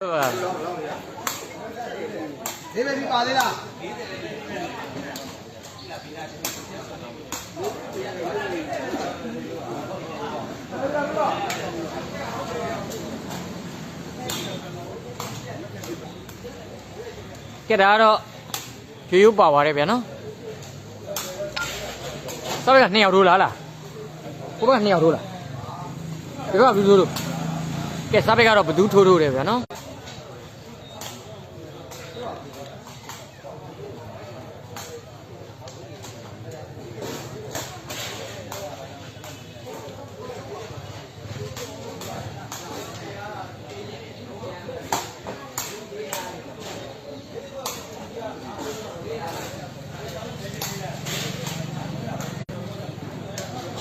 ဟုတ်ပါဒီပဲဒီပါသေးလားကဲဒါကတော့ရိုးရိုးပါပါတယ်ဗျာနော်စောက်က2ယောက်ထိုးလားလားဘိုးက2ယောက်ထိုးလားဒီကဘယ်လိုထိုးကဲစားဘက်ကတော့ဘသူထိုးထိုးတယ်ဗျာနော်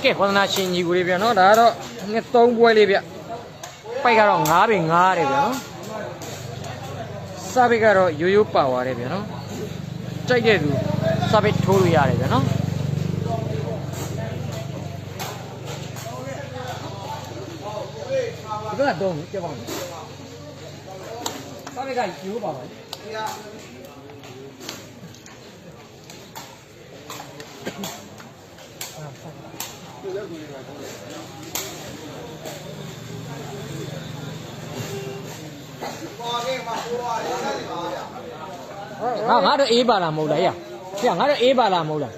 ကဲဝန္ဒနာရှင်ကြီးကိုလေးဗျာနော်ဒါကတော့ငါသုံးပွဲလေးဗျပိုက်ကတော့9ပေ9တယ်ဗျာနော်စားဘက်ကတော့ရိုးရိုးပါသွားတယ်ဗျာနော်ကြိုက်တဲ့သူစားဘက်ထိုးလို့ရတယ်ဗျာနော်ဒီကတော့ကြောက်ပါဦးစားဘက်ကရိုး ပါပါပေါ်နေမှာပေါ်ရတယ်ဆက်နေပါဗျာငါငါတော့အေးပါလားမဟုတ်လားရဆရာငါတော့အေးပါလားမဟုတ်လား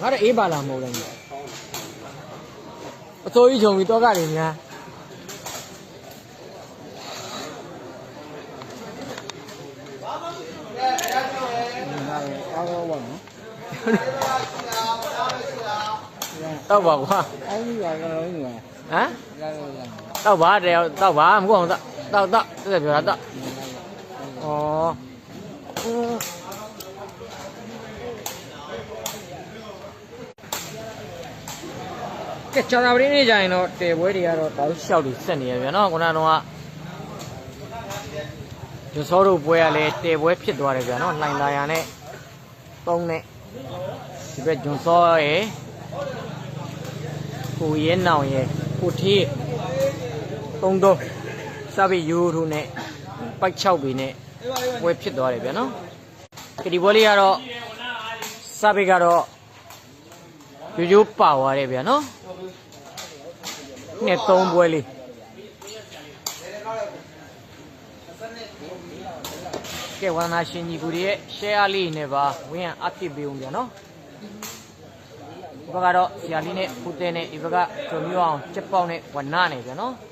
ငါတော့အေးပါလားမဟုတ်လားအစိုးရချုံပြီးတော့ကတယ်များ အားကောပါနော် တော့ပါကွာအောင်းကြီးပါကတော့လုံးကြီးပါဟမ်ရရရတော့ပါတယ်တော့ပါမဟုတ်အောင်တော့တော့တော့တက်ပြောတာတော့ဩကဲချာတာပရင်းနေကြရင်တော့တဲပွဲတွေကတော့တောက်လျှောက်လို့ဆက်နေရပြန်နော်ခုနကတော့ကညစောတို့ပွဲကလည်းတဲပွဲဖြစ်သွားတယ်ဗျာနော်လှိုင်လာရနဲ့သုံးနဲ့ဒီဘက်ဂျွန်စောရယ် ကိုရဲနောင်ရယ်ကိုထေးသုံးတော့စပစ်ရိုးထိုးနဲ့ပိုက်6ပေနဲ့ပွဲဖြစ်သွားတယ်ဗျာနော်ကဒီပွဲလေးကတော့စပစ်ကတော့ရိုးရိုးပါသွားတယ်ဗျာနော်နဲ့သုံးပွဲလေးကဲဝန္ဒနာရှင်ကြီးကူရဲ့ share လေးနဲ့ပါဝင်ရအပ်ဖြစ်ပေးဦးဗျာနော်ဒီ ဘက်ကတော့ဆရာလေးနဲ့ဖူတဲနဲ့ဒီဘက်ကကျော်မျိုးအောင်ချက်ပေါက်နဲ့ဝနာနဲ့ဗျာနော်ကဲ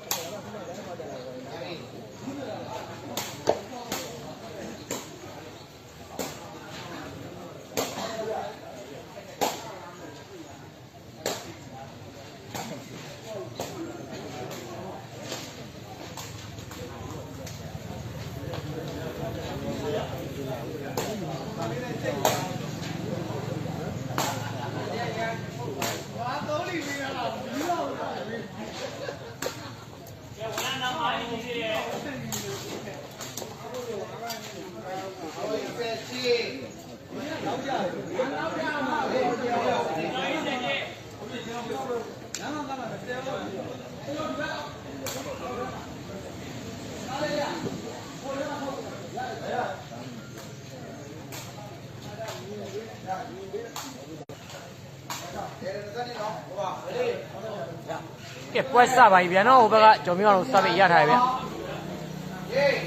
ပွဲစပါပြီဗျာနော်ဟိုဘက်ကကျော်မျိုးအောင်စပစ်ရထားပြီဗျာ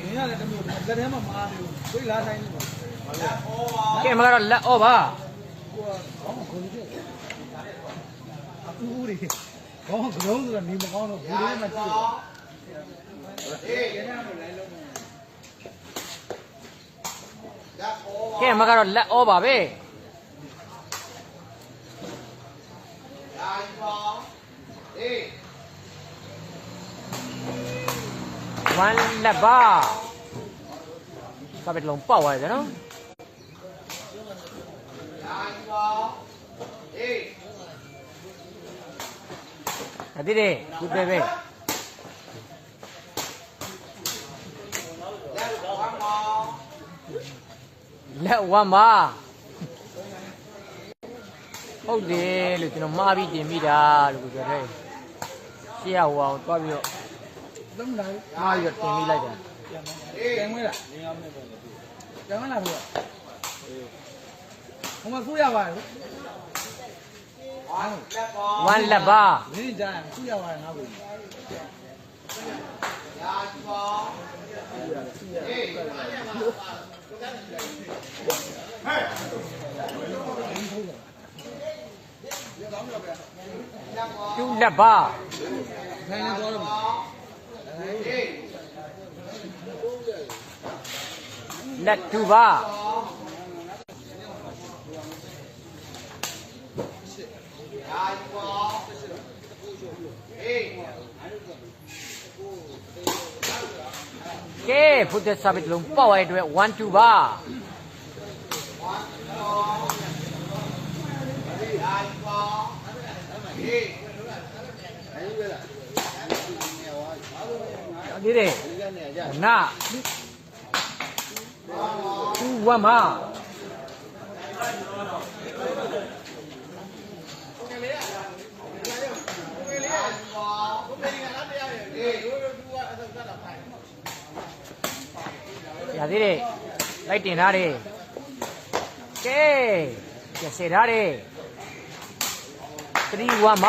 မင်းကလည်းတမျိုးလက်ထဲမှာမားတယ်ဝိလာတိုင်းလို့ကဲမကတော့လက်အော့ပါကိုကဘောင်းခုန်ကြည့်ဦးဦးတွေဘောင်းကလုံးဆိုတော့နေမကောင်းတော့ဘူးလေးမှကြည့်ကဲမကတော့လက်အော့ပါပဲ ဝမ်လက်ပါစပစ်လုံးပေါက်သွားတယ်နော်အတိတဲ့ခုပဲပဲလက်ဝမ်းပါဟုတ်တယ်လို့ကျွန်တော်မှားပြီးတင်မိတာလို့ပြောတယ်ရှေ့ကဟိုအောင်သွားပြီးတော့ လုံးလာမှားပြီးတော့တင်ပြီးလိုက်တယ်ကျန်ဝဲလားကျန်ဝဲလားဖေဟိုမှာဆိုးရပါရဲ့ဟာ1လက်ပါဒီကြမ်းဆိုးရပါရဲ့ငါ့ကို2လက်ပါခိုင်းနေတော့တော့လက်2ပါကဲဖုတ်တဲ့ စာပစ်လုံးပေါက်ရတဲ့အတွက်1 2ပါဒီတဲ့နာသူ ဝမရသေးတယ်လိုက်တင်ထားတယ်ကဲကျစေထားတယ်3ဝမ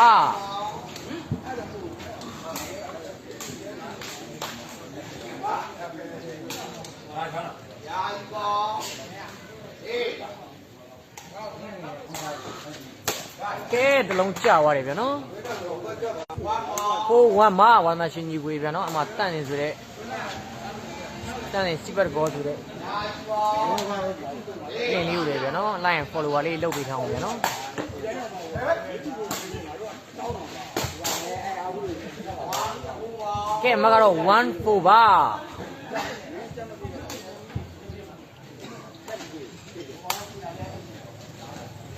ကဲတလုံးကြသွားတယ်ဗျာနော်ဟိုဝမ်မဝမ်နာရှင်ကြီးပွေဗျာနော်အမှတန့်နေဆိုတဲ့တန့်နေစီပတ်ဘောဆိုတဲ့ပြင်လေးဦးတယ်ဗျာနော် line follower လေးလုတ်ပေးထားအောင်ဗျာနော်ကဲမကတော့1 4ပါ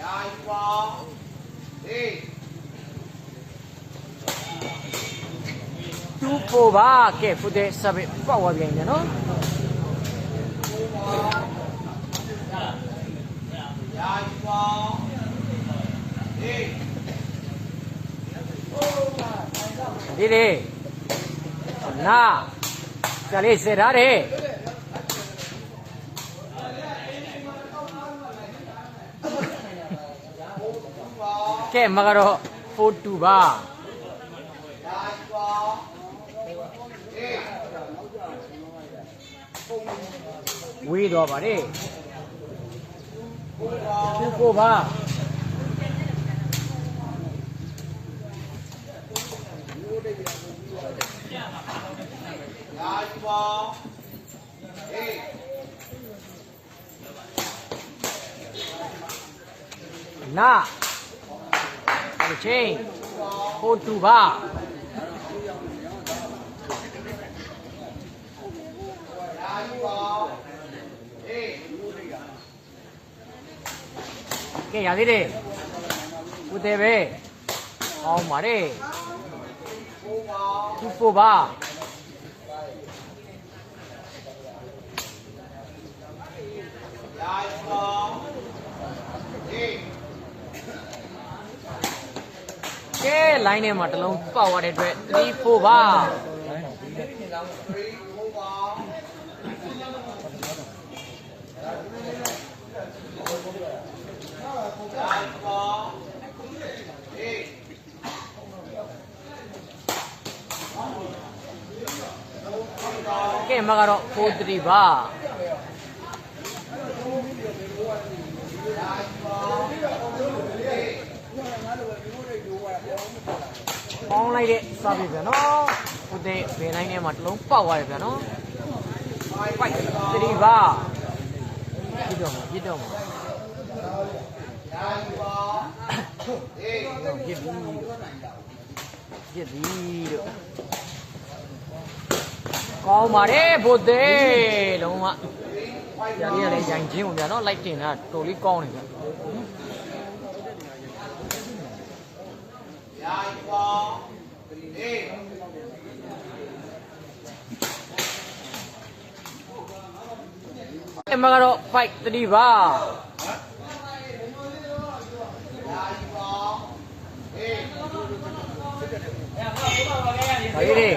2 4ပါကဲဖုတဲ့ submit ပောက်သွားပြန်ဗျာနော်ဒီလေနာကြလေးစေထားတယ် ကဲမကတော့4 2ပါဝေးတော့ပါတယ်2 4ပါ နာအချင်း4 2ပါကဲရသေးတယ်ဦးသေးပဲကောင်းပါတယ်သူပို့ပါကဲ line ထဲမှာတစ်လုံးပေါက်သွားတဲ့အတွက်3 4ပါကဲမကတော့4 3ပါ ပေါင်းလိုက်တဲ့စာပေဗျာနော်ဦးတဲ့ဘယ်တိုင်းထဲမှာတစ်လုံးပေါက်သွားတယ်ဗျာနော်ပိုက်3ပါပြစ်တော့မှာပြစ်တော့မှာပြစ်ပြီးတော့ပြစ်ပြီးတော့ကောင်းပါတယ်ဘုသေးလုံးဝရလေးရလေးရိုင်ချင်းကိုဗျာနော်လိုက်တင်တာတော်လေးကောင်းနေဗျာ အမကတော့5 3ပါဟာရေးလေ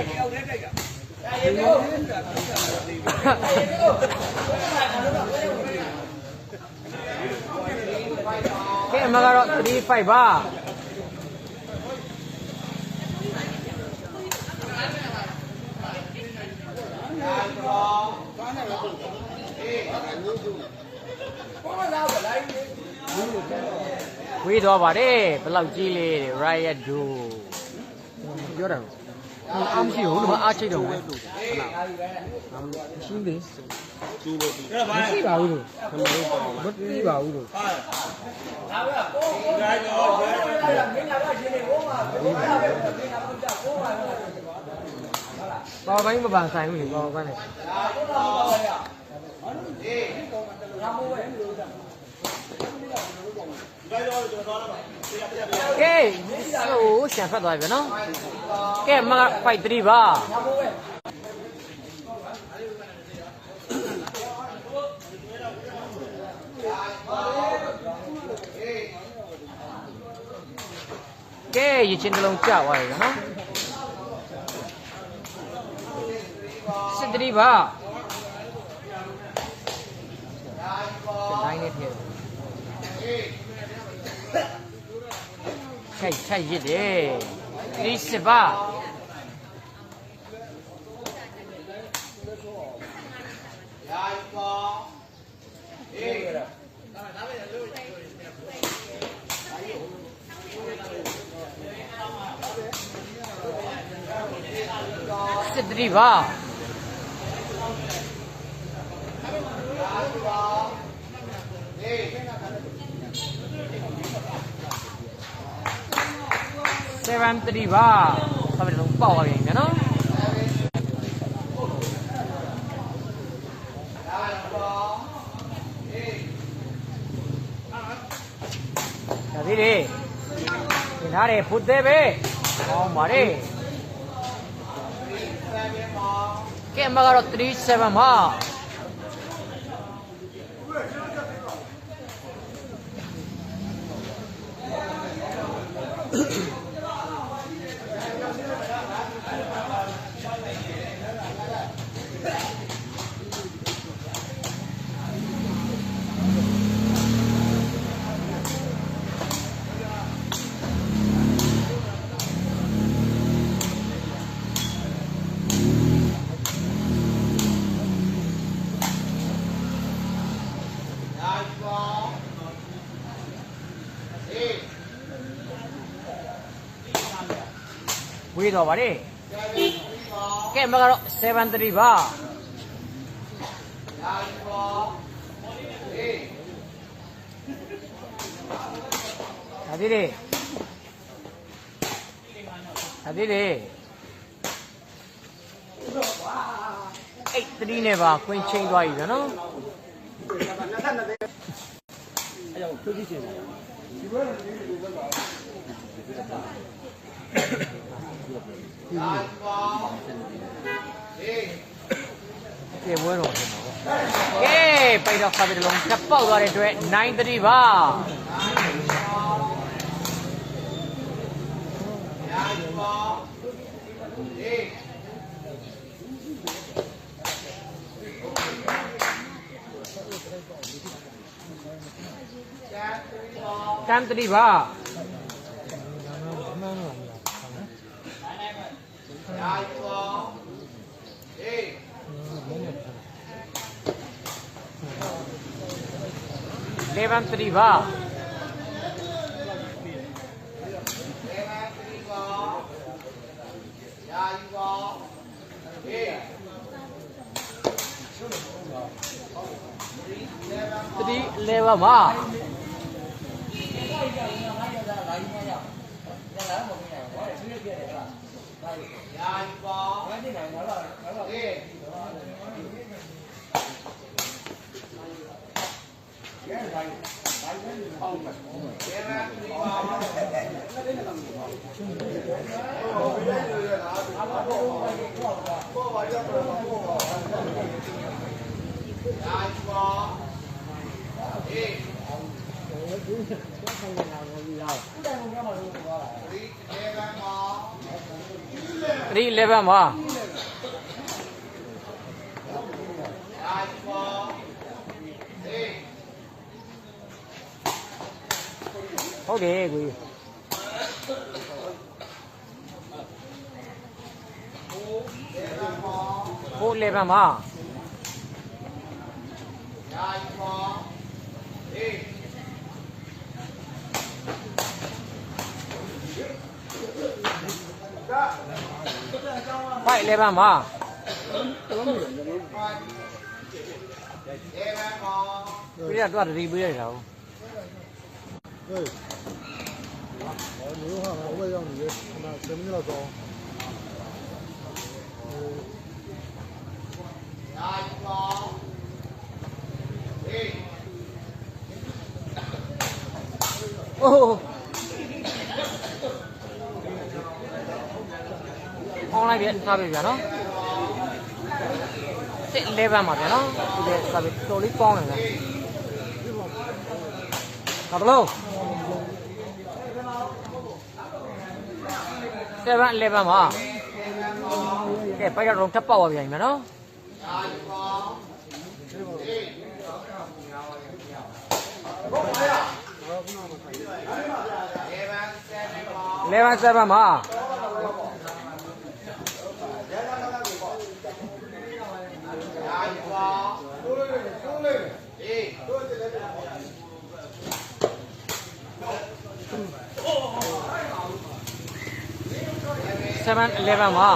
ကဲအမကတော့35ပါ ဝေးသွားပါတယ်ဘယ်လောက်ကြီးလေတဲ့ riot do ပြောတာအားမရှိဘူးလို့အားချိတ်တော့ဘူးရှင်းသေးမရှိပါဘူးလို့မသိပါဘူးလို့ပါပိုင်းမပန်ဆိုင်ဘူးလေပါပိုင်းလေ ကဲဟိုရှန်ဖတ်သွားပြီနော်ကဲမဖိုက်3ပါကဲရချင်းတစ်လုံးကြသွားပြီနော်စစ်3ပါစစ်9နဲ့ထည့် ခိုက်ထိုက်ရစ်တယ်ဒီစစ်ပါစစ်3ပါ 7 3ပါဆက်ပြီးတော့ပေါက်သွားပြီနော်ဒါသေးတယ်သင်ထားတယ်ဖုတ်သေးပဲဟောပါလေကဲမကတော့37ပါ ဝေးတော့ပါလေကဲမကတော့73ပါဒါသေးတယ်ဒါသေးတယ်အဲ့3နဲ့ပါခွင်းချင်းသွားပြီဗျာနော်ကျေဝဲတော်တယ်နော်ကဲပို က်တော့ခါပြီးတလုံးကပ်ပေါက်သွားတဲ့အတွက်93ပါတန်တရီပါ လေဗန်တရီပါတရီလေဗန်ပါတရီလေဗန်ပါ ဟုတ်တယ်ကိုကြီးကိုလေဗန်မှာဖိုင်လေဗန်မှာပြရတော့တတိပေးရတာဟု အဲ့ဒီ11မှာဟုတ်တယ်ကိုကြီးကိုလေဗန်မှာယာယီမောအေး quay lên bà mà bây giờ tôi đi bây giờ thì là giống như Oh. ลน์ပြစားပြဗျာနော်စစ်11မှာဗျာနော်ဒီလေစားပြတော်လေးကောင်းတယ်ဗျာဟာဘလို့7 11မှာကဲပိုက်တော့ထပ်ပေါက်ပါဗျာညီမနော်11 7မှာ7 11မှာ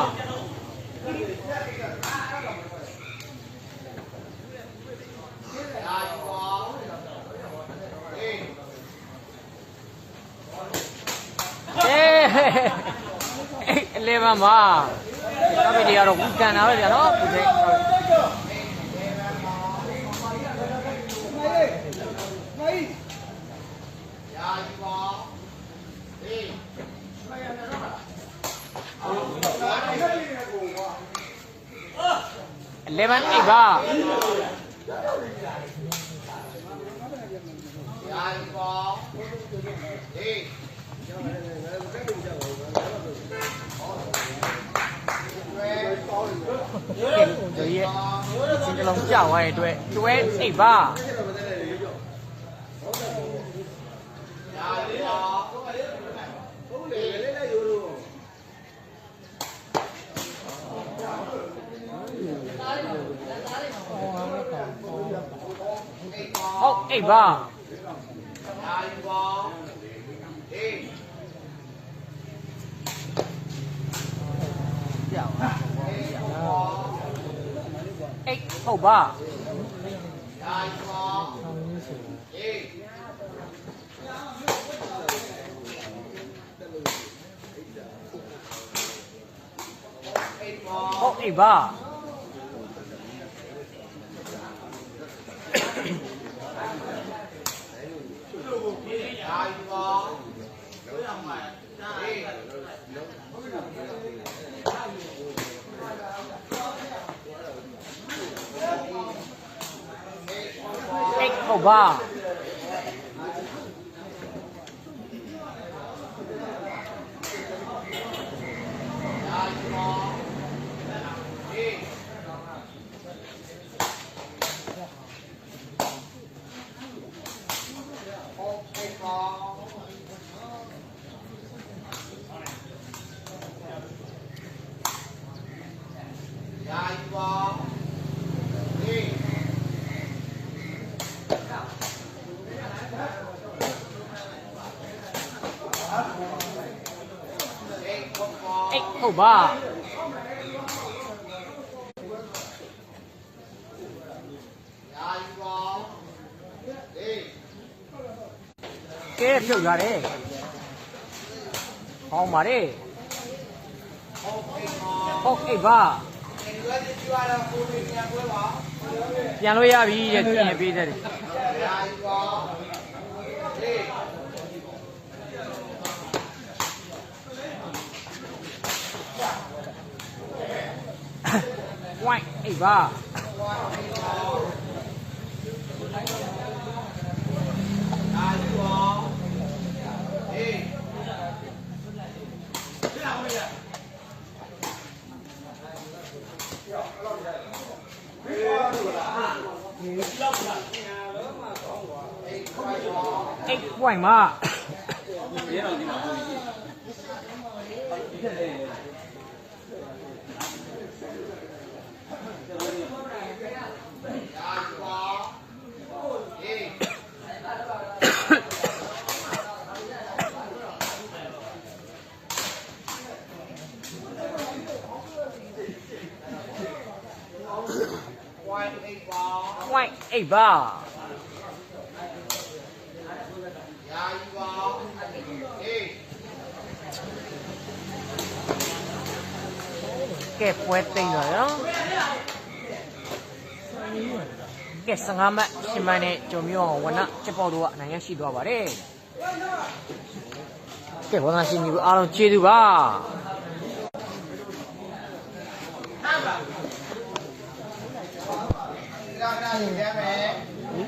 အေး11မှာအမေဒီကတော့ကန်တာပဲဗျာနော်ဒီစိမေး 11 8ပါကဲဒီရဲ့စင်တလုံးကြာသွားတဲ့အတွက်တွဲ8ပါ ဟုတ်8ပါကြောက်8ဟုတ်ပါဟုတ်အေးပါ အေးဟုတ်ပါအေး ဟုတ်ပါကဲဖြုတ်ရတယ်ဟောင်းပါလေဟုတ်အေးပါပြန်လို့ရပြီတဲ့ပြင်ပေးတယ် ไอ้บ้าไอ้ป่วยมา 0.8ပါ0.8ပါယာယီပါ8ကဲပွဲသိမ့်တော့ရောကဲ15မှတ်ရှင်မနဲ့ကျော်မြို့ဝနချက်ပေါက်တို့ကအနိုင်ရရှိသွားပါတယ်ကဲဝနရှင်မျိုးအားလုံးကျေးဇူးပါ